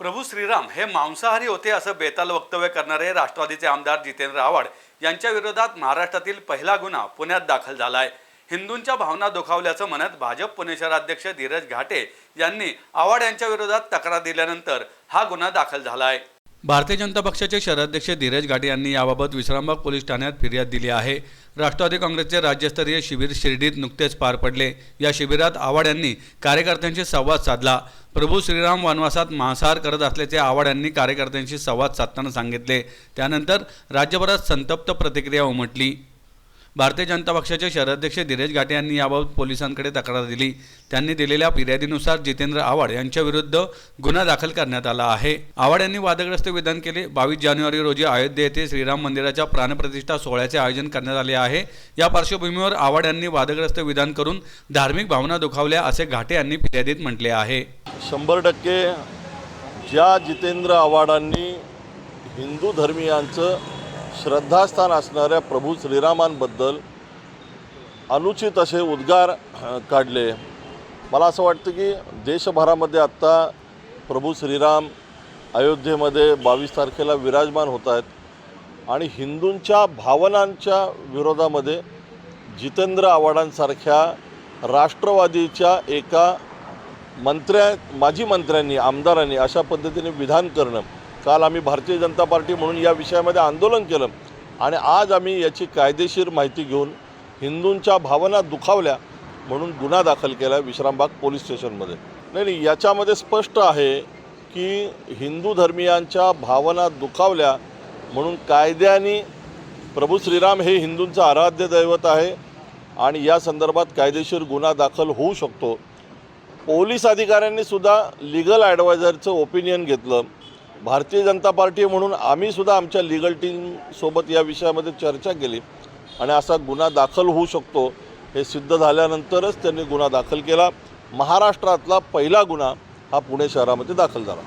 प्रभू श्रीराम हे मांसाहारी होते असं बेताल वक्तव्य करणारे राष्ट्रवादीचे आमदार जितेंद्र आव्हाड यांच्या विरोधात महाराष्ट्रातील पहिला गुन्हा पुण्यात दाखल झाला आहे हिंदूंच्या भावना दुखावल्याचं म्हणत भाजप पुणे शहराध्यक्ष धीरज घाटे यांनी आव्हाड यांच्या विरोधात तक्रार दिल्यानंतर हा गुन्हा दाखल झाला आहे भारतीय जनता पक्षाचे शहराध्यक्ष धीरज घाटे यांनी याबाबत विश्रामबाग पोलीस ठाण्यात फिर्याद दिली आहे. राष्ट्रवादी काँग्रेसचे राज्यस्तरीय शिबिर शिर्डीत नुकतेच पार पडले. या शिबिरात आव्हाड यांनी कार्यकर्त्यांशी संवाद साधला. प्रभू श्रीराम वनवासात मांसाहार करत असल्याचे आव्हाड यांनी कार्यकर्त्यांशी संवाद साधताना सांगितले. त्यानंतर राज्यभरात संतप्त प्रतिक्रिया उमटली. भारतीय जनता पक्षाचे शहराध्यक्ष धीरज घाटे यांनी याबाबत पोलिसांकडे तक्रार दिली. त्यांनी दिलेल्या फिर्यादीनुसार जितेंद्र आव्हाड यांच्या विरुद्ध गुन्हा दाखल करण्यात आला आहे. आव्हाड यांनी वादग्रस्त विधान केले. बावीस जानेवारी रोजी अयोध्ये येथे श्रीराम मंदिराच्या प्राणप्रतिष्ठा सोहळ्याचे आयोजन करण्यात आले आहे. या पार्श्वभूमीवर आव्हाड यांनी वादग्रस्त विधान करून धार्मिक भावना दुखावल्या असे घाटे यांनी फिर्यादीत म्हटले आहे. शंभर टक्के ज्या जितेंद्र आव्हाडांनी हिंदू धर्मियांचं श्रद्धास्थान असणाऱ्या प्रभू श्रीरामांबद्दल अनुचित असे उद्गार काढले. मला असं वाटतं की देशभरामध्ये आत्ता प्रभू श्रीराम अयोध्येमध्ये बावीस तारखेला विराजमान होत आहेत आणि हिंदूंच्या भावनांच्या विरोधामध्ये जितेंद्र आव्हाडांसारख्या राष्ट्रवादीच्या एका मंत्र्या माजी मंत्र्यांनी आमदारांनी अशा पद्धतीने विधान करणं काल आम्ही भारतीय जनता पार्टी म्हणून या विषयामध्ये आंदोलन केलं आणि आज आम्ही याची कायदेशीर माहिती घेऊन हिंदूंच्या भावना दुखावल्या म्हणून गुन्हा दाखल केला विश्रामबाग पोलीस स्टेशनमध्ये. नाही नाही याच्यामध्ये स्पष्ट आहे की हिंदू धर्मियांच्या भावना दुखावल्या म्हणून कायद्याने प्रभू श्रीराम हे हिंदूंचं आराध्य दैवत आहे आणि या संदर्भात कायदेशीर गुन्हा दाखल होऊ शकतो. पोलीस अधिकाऱ्यांनी सुद्धा लिगल ॲडवायझरचं ओपिनियन घेतलं. भारतीय जनता पार्टी म्हणून आम्ही सुद्धा आमच्या लिगल टीमसोबत या विषयामध्ये चर्चा केली. आणि असा गुन्हा दाखल होऊ शकतो हे सिद्ध झाल्यानंतरच त्यांनी गुन्हा दाखल केला. महाराष्ट्रातला पहिला गुन्हा हा पुणे शहरामध्ये दाखल झाला.